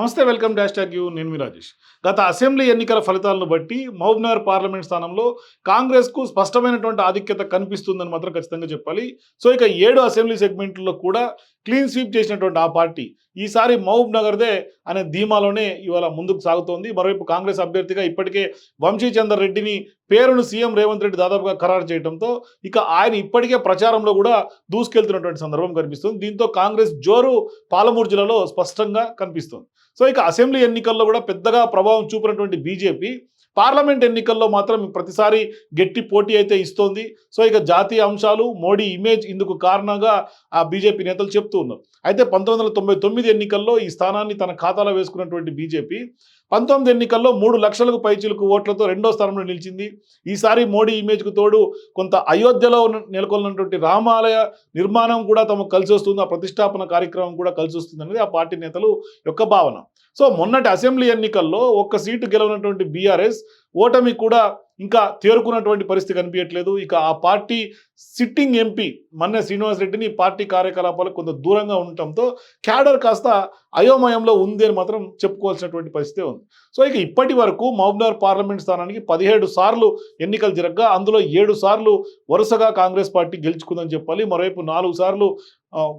నమస్తే welcome dash tag you. నేను మీ రాజేష్. గత అసెంబ్లీ ఎన్నికల ఫలితాలను బట్టి మహబూబ్నగర్ పార్లమెంట్ స్థానంలో కాంగ్రెస్కు స్పష్టమైనటువంటి ఆధిక్యత కనిపిస్తుందని మాత్రం ఖచ్చితంగా చెప్పాలి. సో ఇక ఏడు అసెంబ్లీ సెగ్మెంట్లో కూడా క్లీన్ స్వీప్ చేసినటువంటి ఆ పార్టీ ఈసారి మహబూబ్ నగర్దే అనే ధీమాలోనే ఇవాళ ముందుకు సాగుతోంది. మరోవైపు కాంగ్రెస్ అభ్యర్థిగా ఇప్పటికే వంశీచందర్ రెడ్డిని పేరును సీఎం రేవంత్ రెడ్డి దాదాపుగా ఖరారు చేయడంతో ఇక ఆయన ఇప్పటికే ప్రచారంలో కూడా దూసుకెళ్తున్నటువంటి సందర్భం కనిపిస్తుంది. దీంతో కాంగ్రెస్ జోరు పాలమూరు జిల్లాలో స్పష్టంగా కనిపిస్తుంది. సో ఇక అసెంబ్లీ ఎన్నికల్లో కూడా పెద్దగా ప్రభావం చూపినటువంటి బీజేపీ పార్లమెంట్ ఎన్నికల్లో మాత్రం ప్రతిసారి గట్టి పోటీ అయితే ఇస్తోంది. సో ఇక జాతీయ అంశాలు మోడీ ఇమేజ్ ఇందుకు కారణంగా ఆ బీజేపీ నేతలు చెప్తూ ఉన్నారు. అయితే పంతొమ్మిది వందల తొంభై తొమ్మిది ఎన్నికల్లో ఈ స్థానాన్ని తన ఖాతాలో వేసుకున్నటువంటి బీజేపీ పంతొమ్మిది ఎన్నికల్లో మూడు లక్షలకు పైచిలకు ఓట్లతో రెండో స్థానంలో నిలిచింది. ఈసారి మోడీ ఇమేజ్కు తోడు కొంత అయోధ్యలో నెలకొన్నటువంటి రామాలయ నిర్మాణం కూడా తమకు కలిసి వస్తుంది. ఆ ప్రతిష్టాపన కార్యక్రమం కూడా కలిసి వస్తుంది అనేది ఆ పార్టీ నేతలు యొక్క భావన. సో మొన్నటి అసెంబ్లీ ఎన్నికల్లో ఒక్క సీటు గెలవనటువంటి బీఆర్ఎస్ ఓటమి కూడా ఇంకా తేరుకున్నటువంటి పరిస్థితి కనిపించట్లేదు. ఇక ఆ party sitting MP Manne Srinivas రెడ్డిని పార్టీ కార్యకలాపాలకు కొంత దూరంగా ఉండటంతో క్యాడర్ కాస్త అయోమయంలో ఉంది అని మాత్రం చెప్పుకోవాల్సినటువంటి పరిస్థితి ఉంది. సో ఇక ఇప్పటి వరకు మహబూబ్నగర్ పార్లమెంట్ స్థానానికి పదిహేడు సార్లు ఎన్నికలు జరగగా అందులో ఏడు సార్లు వరుసగా కాంగ్రెస్ పార్టీ గెలుచుకుందని చెప్పాలి. మరోవైపు నాలుగు సార్లు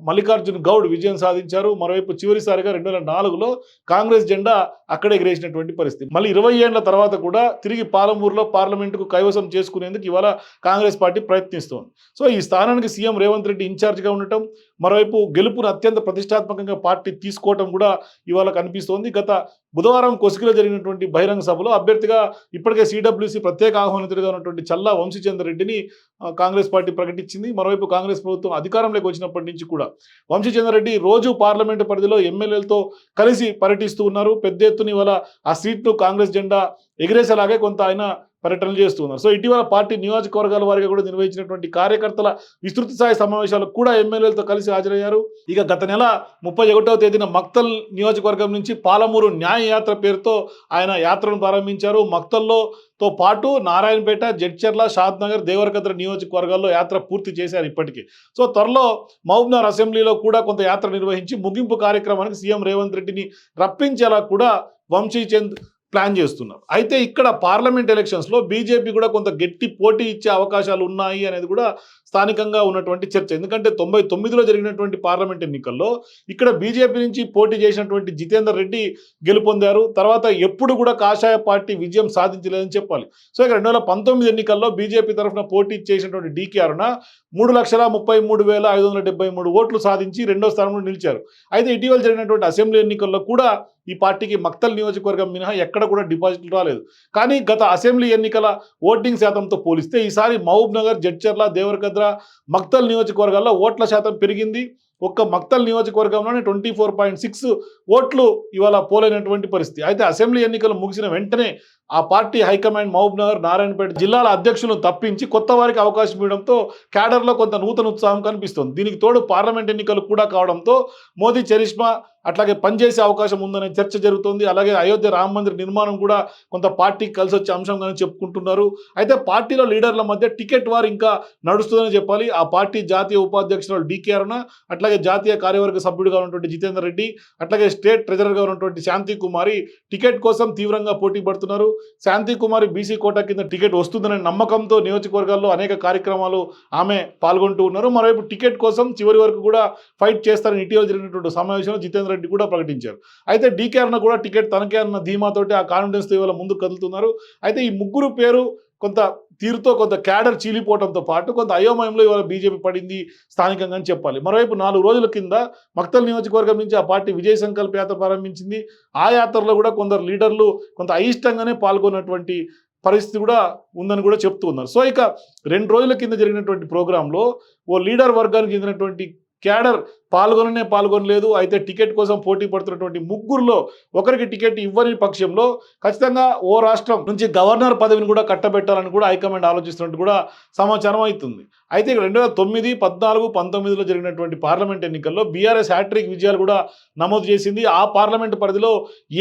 మల్లికార్జున్ గౌడ్ విజయం సాధించారు. మరోవైపు చివరిసారిగా రెండు వేల నాలుగులో కాంగ్రెస్ జెండా అక్కడే ఎగిరేసినటువంటి పరిస్థితి. మళ్ళీ ఇరవై ఏళ్ళ తర్వాత కూడా తిరిగి పాలమూరులో పార్లమెంటుకు కైవసం చేసుకునేందుకు ఇవాళ కాంగ్రెస్ పార్టీ ప్రయత్నిస్తోంది. సో ఈ స్థానానికి సీఎం రేవంత్ రెడ్డి ఇన్ఛార్జ్గా ఉండటం మరోవైపు గెలుపును అత్యంత ప్రతిష్టాత్మకంగా పార్టీ తీసుకోవటం కూడా ఇవాళ కనిపిస్తోంది. గత బుధవారం కొసిగిలో జరిగినటువంటి బహిరంగ సభలో అభ్యర్థిగా ఇప్పటికే సిడబ్ల్యూసీ ప్రత్యేక ఆహ్వానితుడిగా ఉన్నటువంటి చల్లా వంశీచంద్ర రెడ్డిని కాంగ్రెస్ పార్టీ ప్రకటించింది. మరోవైపు కాంగ్రెస్ ప్రభుత్వం అధికారంలోకి వచ్చినప్పటి నుంచి కూడా వంశీచంద్ర రెడ్డి రోజు పార్లమెంటు పరిధిలో ఎమ్మెల్యేలతో కలిసి పర్యటిస్తూ ఉన్నారు. పెద్ద ఎత్తున ఇవాళ ఆ సీట్ను కాంగ్రెస్ జెండా ఎగిరేసేలాగే కొంత ఆయన పర్యటనలు చేస్తూ ఉన్నారు. సో ఇటీవల పార్టీ నియోజకవర్గాల వారిగా కూడా నిర్వహించినటువంటి కార్యకర్తల విస్తృత స్థాయి సమావేశాలకు కూడా ఎమ్మెల్యేలతో కలిసి హాజరయ్యారు. ఇక గత నెల ముప్పై ఒకటవ తేదీన మక్తల్ నియోజకవర్గం నుంచి పాలమూరు న్యాయ యాత్ర పేరుతో ఆయన యాత్రను ప్రారంభించారు. మక్తల్లో తో పాటు నారాయణపేట జడ్చర్ల షాద్ నగర్ దేవరకద్ర నియోజకవర్గాల్లో యాత్ర పూర్తి చేశారు ఇప్పటికీ. సో త్వరలో మహబూబ్నగర్ అసెంబ్లీలో కూడా కొంత యాత్ర నిర్వహించి ముగింపు కార్యక్రమానికి సీఎం రేవంత్ రెడ్డిని రప్పించేలా కూడా వంశీచంద్ ప్లాన్ చేస్తున్నారు అయితే ఇక్కడ పార్లమెంట్ ఎలక్షన్స్లో బీజేపీ కూడా కొంత గట్టి పోటీ ఇచ్చే అవకాశాలు ఉన్నాయి అనేది కూడా స్థానికంగా ఉన్నటువంటి చర్చ. ఎందుకంటే తొంభై తొమ్మిదిలో జరిగినటువంటి పార్లమెంట్ ఎన్నికల్లో ఇక్కడ బీజేపీ నుంచి పోటీ చేసినటువంటి జితేందర్ రెడ్డి గెలుపొందారు. తర్వాత ఎప్పుడు కూడా కాషాయ పార్టీ విజయం సాధించలేదని చెప్పాలి. సో ఇక రెండు వేల పంతొమ్మిది ఎన్నికల్లో బీజేపీ తరఫున పోటీ చేసినటువంటి డీకే అరుణ మూడు లక్షల ముప్పై మూడు వేల ఐదు వందల డెబ్బై మూడు ఓట్లు సాధించి రెండో స్థానంలో నిలిచారు. అయితే ఇటీవల జరిగినటువంటి అసెంబ్లీ ఎన్నికల్లో కూడా ఈ పార్టీకి మక్తల్ నియోజకవర్గం మినహా ఎక్కడ కూడా డిపాజిట్లు రాలేదు. కానీ గత అసెంబ్లీ ఎన్నికల ఓటింగ్ శాతంతో పోలిస్తే ఈసారి మహబూబ్ నగర్ జడ్చర్ల దేవరకద్ర మక్తల్ నియోజకవర్గాల్లో ఓట్ల శాతం పెరిగింది. ఒక్క మక్తల్ నియోజకవర్గంలోనే ట్వంటీ ఫోర్ పాయింట్ సిక్స్ ఓట్లు ఇవాళ పోలేనటువంటి పరిస్థితి. అయితే అసెంబ్లీ ఎన్నికలు ముగిసిన వెంటనే ఆ party high command Mahabubnagar Narayanpet జిల్లాల అధ్యక్షులను తప్పించి కొత్త వారికి అవకాశం ఇవ్వడంతో క్యాడర్లో కొంత నూతన ఉత్సాహం కనిపిస్తుంది. దీనికి తోడు పార్లమెంట్ ఎన్నికలు కూడా కావడంతో మోదీ చరిష్మా అట్లాగే పనిచేసే అవకాశం ఉందనే చర్చ జరుగుతోంది. అలాగే అయోధ్య రామ మందిర్ నిర్మాణం కూడా కొంత పార్టీకి కలిసి వచ్చే అంశంగానే చెప్పుకుంటున్నారు. అయితే పార్టీలో లీడర్ల మధ్య టికెట్ వారు ఇంకా నడుస్తుందని చెప్పాలి. ఆ పార్టీ జాతీయ ఉపాధ్యక్షురాలు డికే అరుణ అట్లాగే జాతీయ కార్యవర్గ సభ్యుడిగా ఉన్నటువంటి జితేందర్ రెడ్డి అట్లాగే స్టేట్ ట్రెజరర్గా ఉన్నటువంటి శాంతి కుమారి టికెట్ కోసం తీవ్రంగా పోటీ పడుతున్నారు. శాంతి కుమారి బీసీ కోటా కింద టికెట్ వస్తుందనే నమ్మకంతో నియోజకవర్గాల్లో అనేక కార్యక్రమాలు ఆమె పాల్గొంటూ ఉన్నారు. మరోవైపు టికెట్ కోసం చివరి వరకు కూడా ఫైట్ చేస్తారని ఇటీవల జరిగినటువంటి సమావేశంలో జితేందర్ రెడ్డి కూడా ప్రకటించారు. అయితే డీకే అన్న కూడా టికెట్ తనకే అన్న ధీమాతోటి ఆ కాన్ఫిడెన్స్తో ఇవాళ ముందుకు కదులుతున్నారు. అయితే ఈ ముగ్గురు పేరు కొంత తీరుతో కొంత క్యాడర్ చీలిపోవడంతో పాటు కొంత అయోమయంలో ఇవాళ బీజేపీ పడింది స్థానికంగా అని చెప్పాలి. మరోవైపు నాలుగు రోజుల కింద మక్తల్ నియోజకవర్గం నుంచి ఆ పార్టీ విజయ సంకల్ప యాత్ర ప్రారంభించింది. ఆ యాత్రలో కూడా కొందరు లీడర్లు కొంత అయిష్టంగానే పాల్గొన్నటువంటి పరిస్థితి కూడా ఉందని కూడా చెప్తూ ఉన్నారు. సో ఇక రెండు రోజుల కింద జరిగినటువంటి ప్రోగ్రాంలో ఓ లీడర్ వర్గానికి చెందినటువంటి క్యాడర్ పాల్గొననే పాల్గొనలేదు. అయితే టికెట్ కోసం పోటీ పడుతున్నటువంటి ముగ్గురులో ఒకరికి టికెట్ ఇవ్వని పక్షంలో ఖచ్చితంగా ఓ రాష్ట్రం నుంచి గవర్నర్ పదవిని కూడా కట్టబెట్టాలని కూడా హైకమాండ్ ఆలోచిస్తున్నట్టు కూడా సమాచారం అవుతుంది. అయితే ఇక రెండు వేల తొమ్మిది పద్నాలుగు పంతొమ్మిదిలో జరిగినటువంటి పార్లమెంట్ ఎన్నికల్లో బీఆర్ఎస్ హ్యాట్రిక్ విజయాలు కూడా నమోదు చేసింది. ఆ పార్లమెంట్ పరిధిలో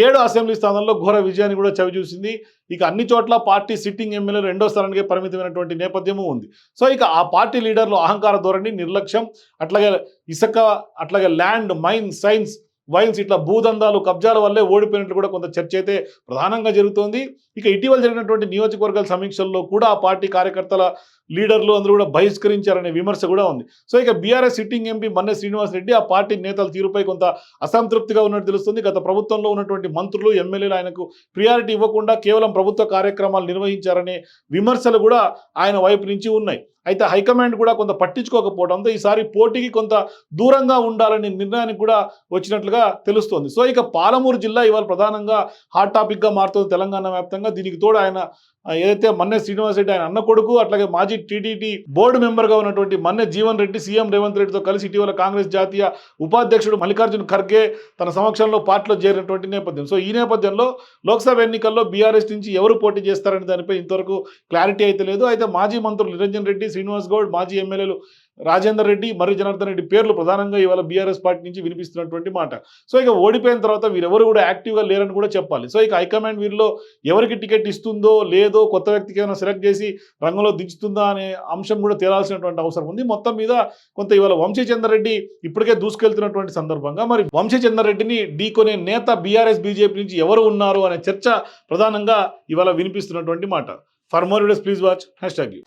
ఏడు అసెంబ్లీ స్థానాల్లో ఘోర విజయాన్ని కూడా చవిచూసింది. ఇక అన్ని చోట్ల పార్టీ సిట్టింగ్ ఎమ్మెల్యేలు రెండో స్థానానికి పరిమితమైనటువంటి నేపథ్యము ఉంది. సో ఇక ఆ పార్టీ లీడర్లు అహంకార ధోరణి నిర్లక్ష్యం. అట్లాగే ఇసుక అట్లాగే ల్యాండ్ మైన్ సైన్స్ వైన్స్ ఇట్లా భూదందాలు కబ్జాల వల్లే ఓడిపోయినట్లు కూడా కొంత చర్చ అయితే ప్రధానంగా జరుగుతోంది. ఇక ఇటీవల జరిగినటువంటి నియోజకవర్గాల సమీక్షల్లో కూడా ఆ పార్టీ కార్యకర్తల లీడర్లు అందరూ కూడా బహిష్కరించారనే విమర్శ కూడా ఉంది. సో ఇక BRS sitting MP Manne Srinivas Reddy ఆ పార్టీ నేతల తీరుపై కొంత అసంతృప్తిగా ఉన్నట్టు తెలుస్తుంది. గత ప్రభుత్వంలో ఉన్నటువంటి మంత్రులు ఎమ్మెల్యేలు ఆయనకు ప్రియారిటీ ఇవ్వకుండా కేవలం ప్రభుత్వ కార్యక్రమాలు నిర్వహించారనే విమర్శలు కూడా ఆయన వైపు నుంచి ఉన్నాయి. అయితే హైకమాండ్ కూడా కొంత పట్టించుకోకపోవడంతో ఈసారి పోటీకి కొంత దూరంగా ఉండాలనే నిర్ణయానికి కూడా వచ్చినట్లుగా తెలుస్తోంది. సో ఇక పాలమూరు జిల్లా ఇవాళ ప్రధానంగా హాట్ టాపిక్గా మారుతుంది తెలంగాణ వ్యాప్తంగా. దీనికి తోడు ఆయన ఏదైతే మన్నె శ్రీనివాస్ రెడ్డి ఆయన అన్న కొడుకు అట్లాగే మాజీ టీటీడీ బోర్డు మెంబర్గా ఉన్నటువంటి మన్నె జీవన్ రెడ్డి సీఎం రేవంత్ రెడ్డితో కలిసి ఇటీవల కాంగ్రెస్ జాతీయ ఉపాధ్యక్షుడు మల్లికార్జున్ ఖర్గే తన సమక్షంలో పార్టీలో చేరినటువంటి నేపథ్యం. సో ఈ నేపథ్యంలో లోక్సభ ఎన్నికల్లో బీఆర్ఎస్ నుంచి ఎవరు పోటీ చేస్తారనే దానిపై ఇంతవరకు క్లారిటీ అయితే లేదు. అయితే మాజీ మంత్రులు నిరంజన్ రెడ్డి శ్రీనివాస్ గౌడ్ మాజీ ఎమ్మెల్యేలు రాజేందర్ రెడ్డి మరియు జనార్దన్ రెడ్డి పేర్లు ప్రధానంగా ఇవాళ బీఆర్ఎస్ పార్టీ నుంచి వినిపిస్తున్నటువంటి మాట. సో ఇక ఓడిపోయిన తర్వాత వీరెవరు కూడా యాక్టివ్గా లేరని కూడా చెప్పాలి. సో ఇక హైకమాండ్ వీరిలో ఎవరికి టికెట్ ఇస్తుందో లేదు కొత్త వ్యక్తికి ఏమైనా సెలెక్ట్ చేసి రంగంలో దించుతుందా అనే అంశం కూడా తేలాల్సినటువంటి అవసరం ఉంది. మొత్తం మీద కొంత ఇవాళ వంశీచంద్రరెడ్డి ఇప్పటికే దూసుకెళ్తున్నటువంటి సందర్భంగా మరి వంశీచంద్రరెడ్డిని ఢీకొనే నేత బీఆర్ఎస్ బీజేపీ నుంచి ఎవరు ఉన్నారు అనే చర్చ ప్రధానంగా ఇవాళ వినిపిస్తున్నటువంటి మాట. For more videos please watch hashtag you